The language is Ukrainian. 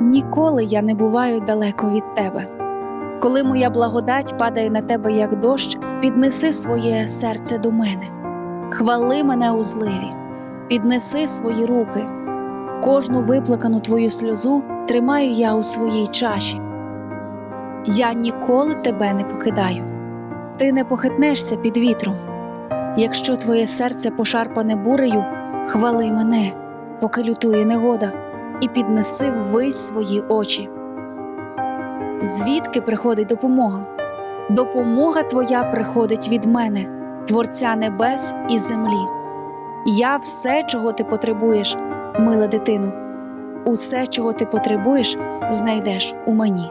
Ніколи я не буваю далеко від тебе. Коли моя благодать падає на тебе, як дощ, піднеси своє серце до мене. Хвали мене у зливі, піднеси свої руки. Кожну виплакану твою сльозу тримаю я у своїй чаші. Я ніколи тебе не покидаю. Ти не похитнешся під вітром. Якщо твоє серце пошарпане бурею, хвали мене, поки лютує негода, і піднеси ввись свої очі. Звідки приходить допомога? Допомога твоя приходить від мене, Творця небес і землі. Я все, чого ти потребуєш, мила дитино, усе, чого ти потребуєш, знайдеш у мені.